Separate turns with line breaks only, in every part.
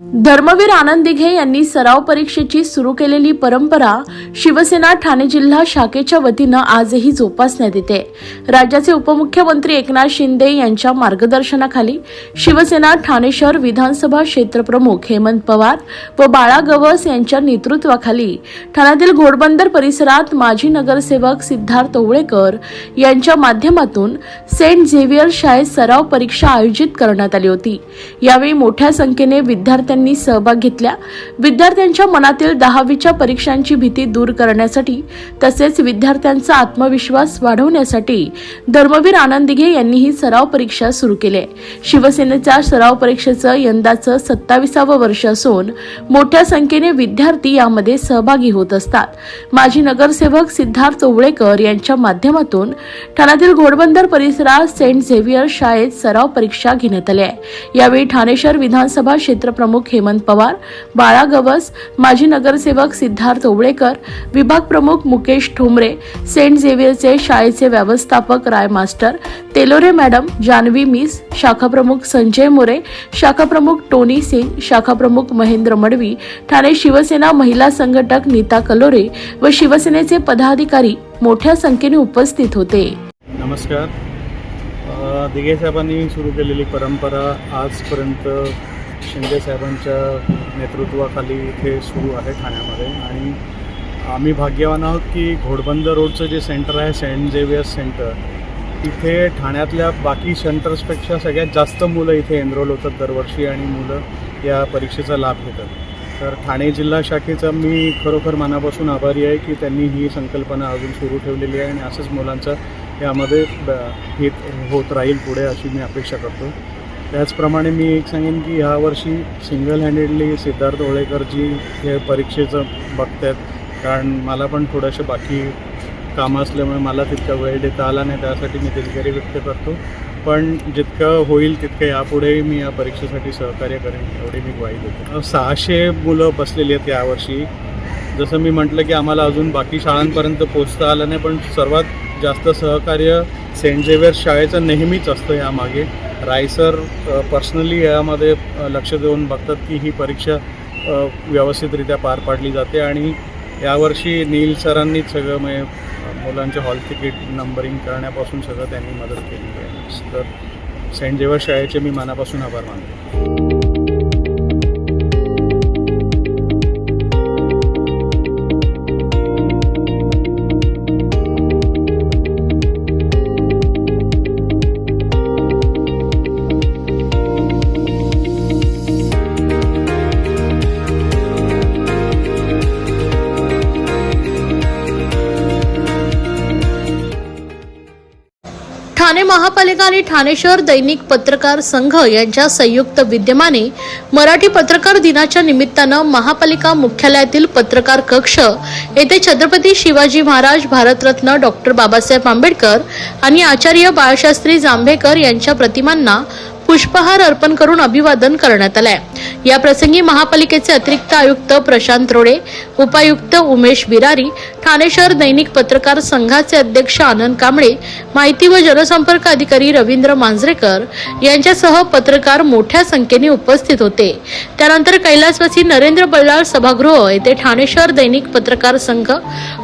धर्मवीर आनंद दिघे यांनी सराव परीक्षेची सुरू केलेली परंपरा शिवसेना ठाणे जिल्हा शाखेच्या वतीनं आजही जोपासण्यात येते. राज्याचे उपमुख्यमंत्री एकनाथ शिंदे यांच्या मार्गदर्शनाखाली शिवसेना ठाणे शहर विधानसभा क्षेत्रप्रमुख हेमंत पवार व बाळा गवस यांच्या नेतृत्वाखाली ठाण्यातील घोडबंदर परिसरात माजी नगरसेवक सिद्धार्थ ओवळेकर यांच्या माध्यमातून सेंट झेवियर शाळेत सराव परीक्षा आयोजित करण्यात आली होती. यावेळी मोठ्या संख्येने विद्यार्थी विद्यार्थ्यांनी सहभाग घेतला विद्यार्थ्यांच्या मनातील दहावीच्या परीक्षांची भीती दूर करण्यासाठी तसेच विद्यार्थ्यांचा आत्मविश्वास वाढवण्यासाठी धर्मवीर आनंदिघे यांनीही यांनी ही सराव परीक्षा सुरू केली. शिवसेनेच्या सराव परीक्षेचं यंदाचं सत्ताविसावं वर्ष असून मोठ्या संख्येने विद्यार्थी यामध्ये सहभागी होत असतात. माजी नगरसेवक सिद्धार्थ ओवळेकर यांच्या माध्यमातून ठाण्यातील घोडबंदर परिसरात सेंट झेवियर शाळेत सराव परीक्षा घेण्यात आली आहे. यावेळी ठाणे शहर विधानसभा क्षेत्रप्रमुख हेमंत पवार बाळा गवस माजी नगरसेवक सिद्धार्थ ओवळेकर विभाग प्रमुख मुकेश ठोंबरे सेंट झेवियरचे शाळेचे व्यवस्थापक Rai master Telore madam Janhavi miss शाखा प्रमुख संजय मोरे शाखा प्रमुख टोनी सिंग शाखा प्रमुख महेंद्र मडवी ठाणे शिवसेना महिला संघटक नीता कलोरे व शिवसेनेचे पदाधिकारी मोठ्या संख्येने उपस्थित होते.
नमस्कार. दिघे साहेबांनी सुरू केलेली परंपरा आजपर्यंत शिंदे साहेबांच्या नेतृत्वाखाली इथे सुरू आहे ठाण्यामध्ये. आणि आम्ही भाग्यवान आहोत की घोडबंद रोडचं जे सेंटर आहे सेंट झेवियर्स सेंटर तिथे ठाण्यातल्या बाकी सेंटर्सपेक्षा सगळ्यात जास्त मुलं इथे एनरोल होतात दरवर्षी आणि मुलं या परीक्षेचा लाभ घेतात. तर ठाणे जिल्हा शाखेचा मी खरोखर मनापासून आभारी आहे की त्यांनी ही संकल्पना अजून सुरू ठेवलेली आहे आणि असंच मुलांचं यामध्ये हित होत राहील पुढे अशी मी अपेक्षा करतो. त्याचप्रमाणे मी एक सांगेन की ह्यावर्षी सिंगल हँडेडली सिद्धार्थ ओळेकरजी हे परीक्षेचं बघतात कारण मला पण थोडंसं बाकी कामं असल्यामुळे मला तितका वेळ देता आला नाही त्यासाठी मी दिलगिरी व्यक्त करतो. पण जितकं होईल तितकं यापुढेही मी या परीक्षेसाठी सहकार्य करेन एवढी मी ग्वाही देतो. सहाशे मुलं बसलेली आहेत यावर्षी. जसं मी म्हटलं की आम्हाला अजून बाकी शाळांपर्यंत पोचता आलं नाही पण सर्वात जास्त सहकार्य सेंट झेवियर शाळेचं नेहमीच असतं यामागे. रायसर पर्सनली यामध्ये लक्ष देऊन बघतात की ही परीक्षा व्यवस्थितरित्या पार पाडली जाते आणि यावर्षी नील सरांनीच सगळं म्हणजे मुलांचे हॉल तिकीट नंबरिंग करण्यापासून सगळं त्यांनी मदत केली आहे. तर सेंट झेवियर शाळेचे मी मनापासून आभार मानतो.
ठाणे महापालिका आणि ठाणे शहर दैनिक पत्रकार संघ यांच्या संयुक्त विद्यमाने मराठी पत्रकार दिनाच्या निमित्तानं महापालिका मुख्यालयातील पत्रकार कक्ष येथे छत्रपती शिवाजी महाराज भारतरत्न डॉक्टर बाबासाहेब आंबेडकर आणि आचार्य बाळशास्त्री जांभेकर यांच्या प्रतिमांना पुष्पहार अर्पण करून अभिवादन करण्यात आलंय. या प्रसंगी महापालिकेचे अतिरिक्त आयुक्त प्रशांत रोडे उपायुक्त उमेश बिरारी ठाणे शहर दैनिक पत्रकार संघाचे अध्यक्ष आनंद कांबळे माहिती व जनसंपर्क अधिकारी रवींद्र मांजरेकर यांच्यासह पत्रकार मोठ्या संख्येने उपस्थित होते. त्यानंतर कैलासवासी नरेंद्र बल्लाळ सभागृह येथे ठाणे शहर दैनिक पत्रकार संघ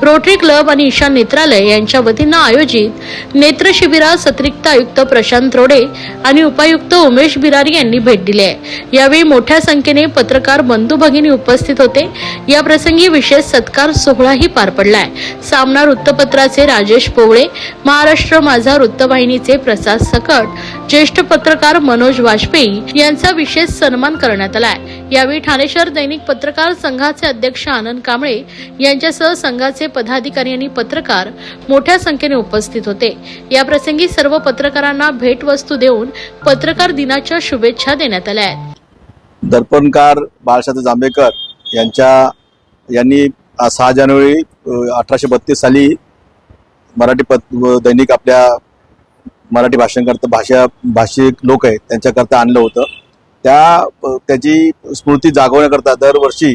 रोटरी क्लब आणि ईशान नेत्रालय यांच्या वतीनं आयोजित नेत्र शिबिरास अतिरिक्त आयुक्त प्रशांत रोडे आणि उपायुक्त उमेश बिरारी यांनी भेट दिली आहे. यावेळी मोठ्या संख्येने पत्रकार बंधू भगिनी उपस्थित होते. या प्रसंगी विशेष सत्कार सोहळाही पार पडलाय. सामना वृत्तपत्राचे राजेश पोवळे महाराष्ट्र माझा वृत्तवाहिनीचे प्रसाद सकट ज्येष्ठ पत्रकार मनोज वाजपेयी यांचा विशेष सन्मान करण्यात आलाय यावेळी ठाणे शहर दैनिक पत्रकार संघाचे अध्यक्ष आनंद कांबळे यांच्यासह संघाचे पदाधिकारी आणि पत्रकार मोठ्या संख्येने उपस्थित होते. याप्रसंगी सर्व पत्रकारांना भेटवस्तू देऊन पत्रकार दिनाच्या शुभेच्छा देण्यात आल्या आहेत.
दर्पणकार बाळशास्त्री जांभेकर यांच्या यांनी सहा जानेवारी अठराशे बत्तीस साली मराठी पत व दैनिक आपल्या मराठी भाषांकरता भाषा भाषिक लोक आहेत त्यांच्याकरता आणलं होतं. त्या त्याची स्मृती जागवण्याकरता दरवर्षी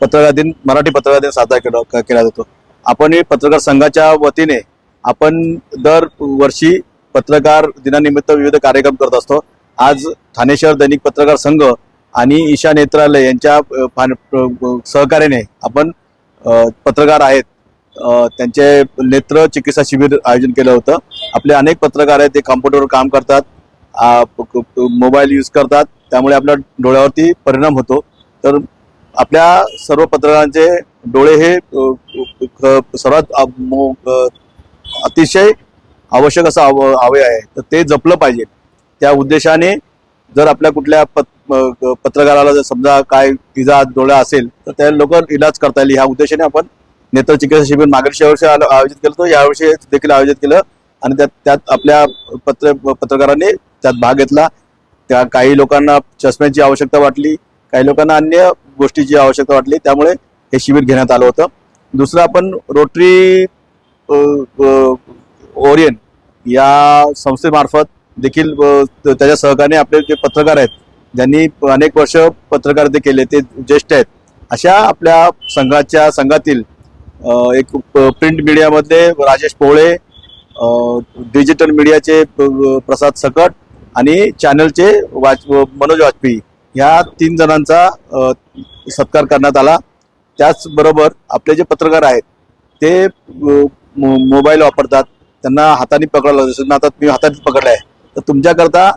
पत्रकार दिन मराठी पत्रकार दिन साजरा केला केला जातो. आपण हे पत्रकार संघाच्या वतीने आपण दर वर्षी पत्रकार दिनानिमित्त विविध कार्यक्रम करत असतो. आज ठाणे शहर दैनिक पत्रकार संघ आणि ईशा नेत्रालय यांच्या सहकार्याने आपण पत्रकार आहेत. त्यांचे नेत्र चिकित्सा शिबिर आयोजन केलं होतं. आपले अनेक पत्रकार आहेत ते कॉम्प्युटरवर काम करतात मोबाईल यूज करतात. त्यामुळे आपल्या डोळ्यावरती परिणाम होतो. तर आपल्या सर्व पत्रकारांचे डोळे हे सर्वात मो- अतिशय आवश्यक असं आव आहे. तर ते जपलं पाहिजे. त्या उद्देशाने जर आपल्या कुठल्या पत पत्रकाराला जर समजा काय इजा डोळा असेल तर त्या लोक इलाज करता येईल. ह्या उद्देशाने आपण नेत्र चिकित्सा शिबिर मागणीच्या वर्षी आयोजित केलं होतं. यावर्षी देखील आयोजित केलं. आणि त्यात त्यात आपल्या पत्र पत्रकारांनी त्यात भाग घेतला. त्या काही लोकांना चष्म्याची आवश्यकता वाटली. काही लोकांना अन्य गोष्टीची आवश्यकता वाटली. त्यामुळे हे शिबिर घेण्यात आलं होतं. दुसरं आपण रोटरी ओरियन या संस्थेमार्फत देखील त्याच्या सहकार्याने आपले जे पत्रकार आहेत ज्यांनी अनेक वर्ष पत्रकारिता केले ते ज्येष्ठ आहेत अशा आपल्या संघाच्या संघातील एक प्रिंट मीडियामधले राजेश पोळे डिजिटल मीडियाचे प्रसाद सकट आणि चॅनलचे वाच मनोज वाजपेयी. ह्या तीन जणांचा सत्कार करण्यात आला. त्याचबरोबर आपले जे पत्रकार आहेत ते मो- मोबाईल वापरतात. त्यांना हाताने पकडलं जसं ना आता मी हाताने पकडलं आहे तर तुमच्याकरता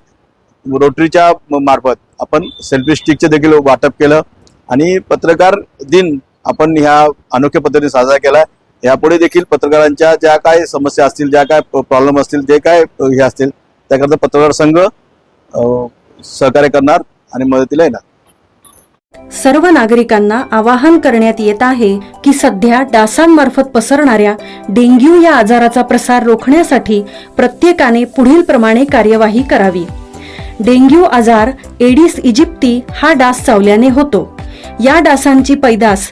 रोटरीच्या म- मार्फत आपण सेल्फी स्टिकचे देखील वाटप केलं आणि पत्रकार दिन आपण ह्या अनोख्या पद्धतीने साजरा केला यापुढे देखील पत्रकारांच्या ज्या काय समस्या असतील ज्या काय प्रॉब्लेम असतील जे काय हे असतील त्याकरता पत्रकार संघ सहकार्य करणार आणि मदतीला येणार.
सर्व नागरिकांना आवाहन करण्यात येत आहे की सध्या डासांमार्फत पसरणाऱ्या डेंग्यू या आजाराचा प्रसार रोखण्यासाठी प्रत्येकाने पुढील प्रमाणे कार्यवाही करावी. डेंग्यू आजार एडिस इजिप्ती हा डास चावल्याने होतो. या डासांची पैदास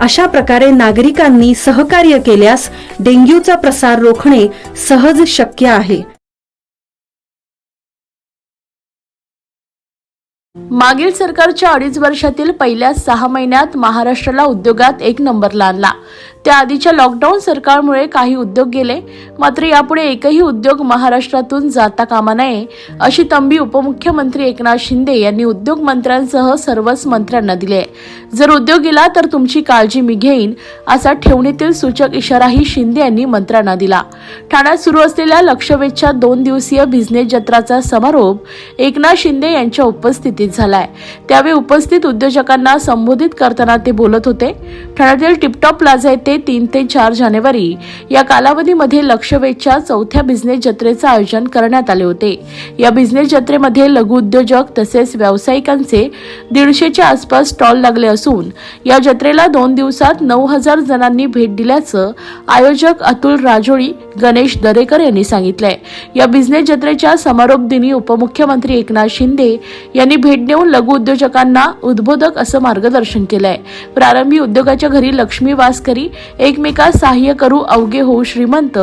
अशा प्रकारे नागरिकांनी सहकार्य केल्यास डेंग्यूचा प्रसार रोखणे सहज शक्य आहे.
मागील सरकारच्या अडीच वर्षातील पहिल्या सहा महिन्यात महाराष्ट्राला उद्योगात एक नंबरला आणला त्या आधीच्या लॉकडाऊन सरकारमुळे काही उद्योग गेले. मात्र यापुढे एकही उद्योग महाराष्ट्रातून जाता कामा नये अशी तंबी उपमुख्यमंत्री एकनाथ शिंदे यांनी उद्योग मंत्र्यांसह सर्वच मंत्र्यांना दिले जर उद्योग गेला तर तुमची काळजी मी घेईन असा ठेवणीतील सूचक इशाराही शिंदे यांनी मंत्र्यांना दिला. ठाण्यात सुरू असलेल्या लक्षवेधच्या दोन दिवसीय बिझनेस जत्राचा समारोप एकनाथ शिंदे यांच्या उपस्थितीत झालाय. त्यावेळी उपस्थित उद्योजकांना संबोधित करताना ते बोलत होते. ठाण्यातील टिपटॉप प्लाझा येथे तीन ते चार जानेवारी या कालावधीमध्ये लक्षवेधच्या चौथ्या बिझनेस जत्रेचं आयोजन करण्यात आले होते. या बिझनेस जत्रेमध्ये लघु उद्योजक तसेच व्यावसायिकांचे दीडशेच्या आसपास स्टॉल लागले असून या जत्रेला दोन दिवसात नऊ हजार जणांनी भेट दिल्याचं आयोजक अतुल राजोळी गणेश दरेकर यांनी सांगितलंय. या बिझनेस जत्रेच्या समारोप दिनी उपमुख्यमंत्री एकनाथ शिंदे यांनी भेट देऊन लघु उद्योजकांना उद्बोधक असं मार्गदर्शन केलंय. प्रारंभी उद्योगाच्या घरी लक्ष्मी वासकरी एकमेकास सहाय्य करू अवघे होऊ श्रीमंत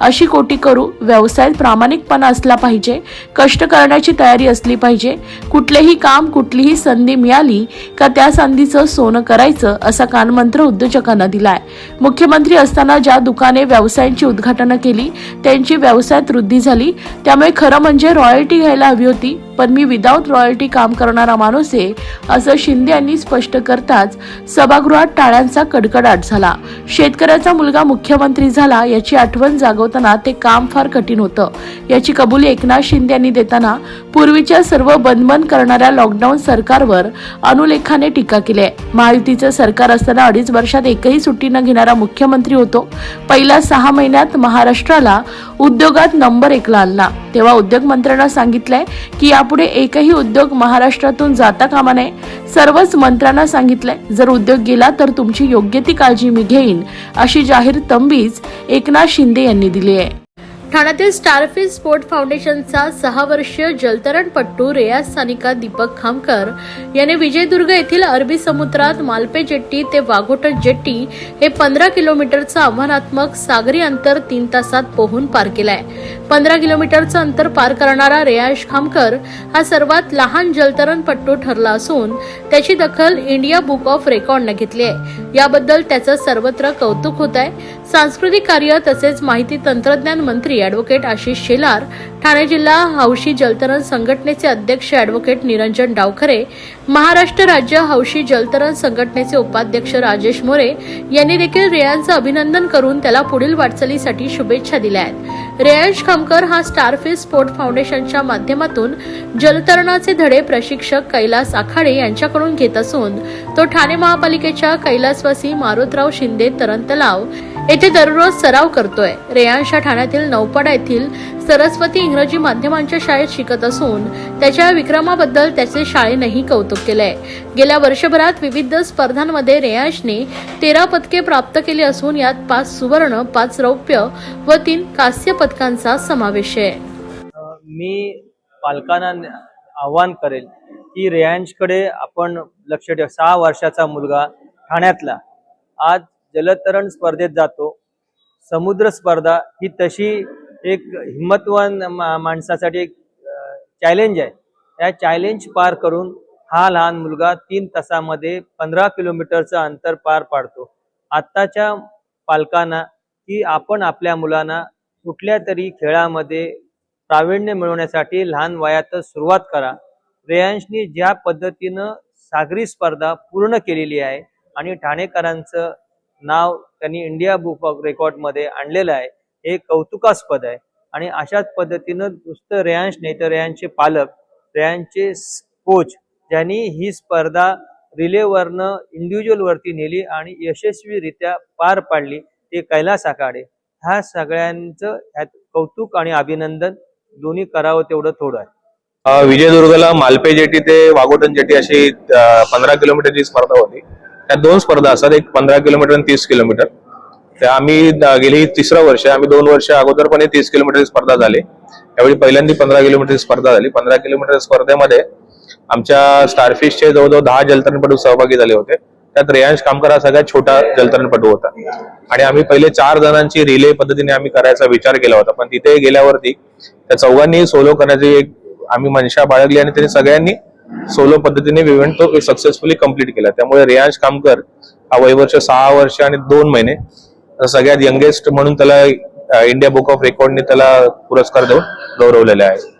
अशी कोटी करू व्यवसायात प्रामाणिकपणा असला पाहिजे कष्ट करण्याची तयारी असली पाहिजे कुठलेही काम कुठलीही संधी मिळाली का त्या संधीचं सोनं करायचं असा कानमंत्र उद्योजकांना दिलाय. मुख्यमंत्री असताना ज्या दुकाने व्यवसायांची उद्घाटनं केली त्यांची व्यवसायात वृद्धी झाली. त्यामुळे खरं म्हणजे रॉयल्टी घ्यायला हवी होती पण मी विदाऊट रॉयल्टी काम करणारा माणूस आहे असं शिंदे यांनी स्पष्ट करताच सभागृहात टाळ्यांचा कडकडाट झाला. शेतकऱ्याचा मुलगा मुख्यमंत्री झाला याची आठवण जागवताना ते काम फार कठीण होतं. याची कबुली एकनाथ शिंदे यांनी देताना पूर्वीच्या सर्व बंदबंद करणाऱ्या लॉकडाऊन सरकारवर अनुलेखाने टीका केली आहे. महायुतीचं सरकार असताना अडीच वर्षात एकही सुट्टी न घेणारा मुख्यमंत्री होतो. पहिल्या सहा महिन्यात महाराष्ट्राला उद्योगात नंबर एकला आणला. तेव्हा उद्योग मंत्र्यांना सांगितलंय की यापुढे एकही उद्योग महाराष्ट्रातून जाता कामा नये. सर्वच मंत्र्यांना सांगितलंय जर उद्योग गेला तर तुमची योग्य ती काळजी मी घेईन अशी जाहीर तंबीज एकनाथ शिंदे यांनी दिली आहे. ठाण्यातील स्टारफिश स्पोर्ट फाउंडेशनचा सहा वर्षीय जलतरणपट्टू रेयाज सानिका दीपक खामकर याने विजयदुर्ग येथील अरबी समुद्रात मालपे जेट्टी ते वाघोटत जेट्टी हे पंधरा किलोमीटरचं आव्हानात्मक सागरी अंतर तीन तासात पोहून पार केलंय. पंधरा किलोमीटरचं अंतर पार करणारा रेयाश खामकर हा सर्वात लहान जलतरणपट्टू ठरला असून त्याची दखल इंडिया बुक ऑफ रेकॉर्डनं घेतली आहे. याबद्दल त्याचं सर्वत्र कौतुक होत आहे सांस्कृतिक कार्य तसेच माहिती तंत्रज्ञान मंत्री अॅडव्होकेट आशिष शेलार ठाणे जिल्हा हौशी जलतरण संघटनेचे अध्यक्ष अॅडव्होकेट निरंजन डावखरे महाराष्ट्र राज्य हौशी जलतरण संघटनेचे उपाध्यक्ष राजेश मोरे यांनी देखील रेयांचं अभिनंदन करून त्याला पुढील वाटचालीसाठी शुभेच्छा दिल्या आहेत. रेयांश खामकर हा स्टारफिश स्पोर्ट फाउंडेशनच्या माध्यमातून जलतरणाचे धडे प्रशिक्षक कैलास आखाडे यांच्याकडून घेत असून तो ठाणे महापालिकेच्या कैलासवासी मारुतराव शिंदे तरण तलाव येथे दररोज सराव करतोय. रेयांशा ठाण्यातील नौपाडा येथील सरस्वती इंग्रजी माध्यमांच्या शाळेत शिकत असून त्याच्या विक्रमाबद्दल त्याचे शाळेनंही कौतुक केलंय. गेल्या वर्षभरात विविध स्पर्धांमध्ये रेयांशने तेरा पदके प्राप्त केली असून यात पाच सुवर्ण पाच रौप्य व तीन कांस्य पदकांचा समावेश आहे.
मी पालकांना आव्हान करेल की रेयांशकडे आपण लक्ष ठेव. सहा वर्षाचा मुलगा ठाण्यातला. आज जलतरण स्पर्धेत जातो. समुद्र स्पर्धा ही तशी एक हिंमतवान मा- माणसासाठी एक चॅलेंज आहे. त्या चॅलेंज पार करून हा लहान मुलगा तीन तासामध्ये पंधरा किलोमीटरचं अंतर पार पाडतो. आत्ताच्या पालकांना की आपण आपल्या मुलांना कुठल्या तरी खेळामध्ये प्रावीण्य मिळवण्यासाठी लहान वयातच सुरुवात करा. रेयांशनी ज्या पद्धतीनं सागरी स्पर्धा पूर्ण केलेली आहे आणि ठाणेकरांचं नाव त्यांनी इंडिया बुक ऑफ रेकॉर्डमध्ये आणलेलं आहे. हे कौतुकास्पद आहे. आणि अशाच पद्धतीनं नुसतं रेयांश नाही तर रेयांचे पालक रेयांचे कोच ज्यांनी ही स्पर्धा रिलेवरनं इंडिव्हिज्युअलवरती नेली आणि यशस्वीरित्या पार पाडली ते कैलास आखाडे. ह्या सगळ्यांचं ह्यात कौतुक आणि अभिनंदन दोन्ही करावं तेवढं थोडं आहे.
विजयदुर्गला मालपे जेटी ते वाघोटन जेटी अशी पंधरा किलोमीटरची स्पर्धा होती. त्या दोन स्पर्धा असतात. एक पंधरा किलोमीटर आणि तीस किलोमीटर. त्या आम्ही गेली तिसरं वर्ष आहे. आम्ही दोन वर्ष अगोदर पण तीस किलोमीटरची स्पर्धा झाली. त्यावेळी पहिल्यांदा पंधरा किलोमीटरची स्पर्धा झाली. पंधरा किलोमीटर स्पर्धेमध्ये आमच्या स्टारफिशचे जवळजवळ दहा जलतरणपटू सहभागी झाले होते. त्यात रेयांश कामकर हा सगळ्यात छोटा जलतरणपटू होता. आणि आम्ही पहिले चार जणांची रिले पद्धतीने आम्ही करायचा विचार केला होता. पण तिथे गेल्यावरती त्या चौघांनी सोलो करण्याची एक आम्ही मनशा बाळगली आणि त्यांनी सगळ्यांनी सोलो पद्धतीने इव्हेंट तो सक्सेसफुली कंप्लीट केला. त्यामुळे रेयांश कामकर हा वयवर्ष सहा वर्ष आणि दोन महिने सगळ्यात यंगेस्ट म्हणून त्याला इंडिया बुक ऑफ रेकॉर्डने त्याला पुरस्कार देऊन गौरवलेले आहे.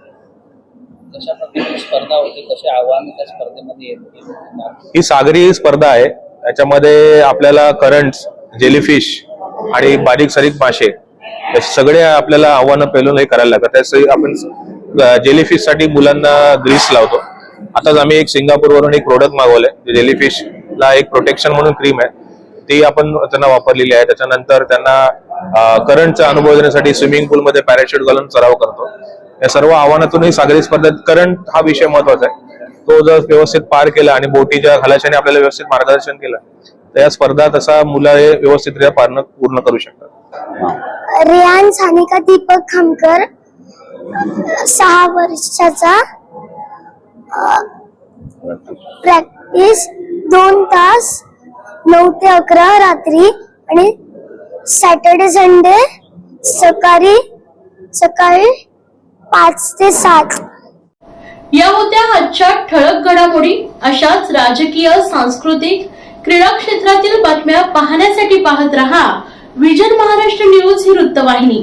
ही सागरी स्पर्धा आहे. त्याच्यामध्ये आपल्याला करंट्स जेलीफिश आणि बारीक सारीक मासे सगळे आपल्याला आव्हानं पेलून हे करायला लागतात. त्यासाठी आपण जेलीफिशसाठी मुलांना ग्रीस लावतो. आताच आम्ही एक सिंगापूरवरून एक प्रोडक्ट मागवलंय जेलीफिश ला एक प्रोटेक्शन म्हणून क्रीम आहे. ती आपण त्यांना वापरलेली आहे. त्याच्यानंतर त्यांना करंटचा अनुभव देण्यासाठी स्विमिंग पूलमध्ये पॅराशूट घालून सराव करतो. या सर्व आव्हानातूनही सागरी स्पर्धेत करंट हा विषय महत्त्वाचा आहे. तो जर व्यवस्थित पार केला आणि बोटीच्या खलाशाने आपल्याला व्यवस्थित मार्गदर्शन केलं तर या स्पर्धा तसा मुलं हे व्यवस्थितरित्या पार पूर्ण करू शकतात.
रियान सानिका दीपक खामकर सहा वर्षाचा प्रॅक्टिस दोन तास नऊ ते अकरा रात्री आणि सॅटर्डे संडे सकाळी सकाळी पाच ते सात.
या होत्या आजच्या ठळक घडामोडी. अशाच राजकीय सांस्कृतिक क्रीडा क्षेत्रातील बातम्या पाहण्यासाठी पाहत रहा विजन महाराष्ट्र न्यूज ही वृत्तवाहिनी.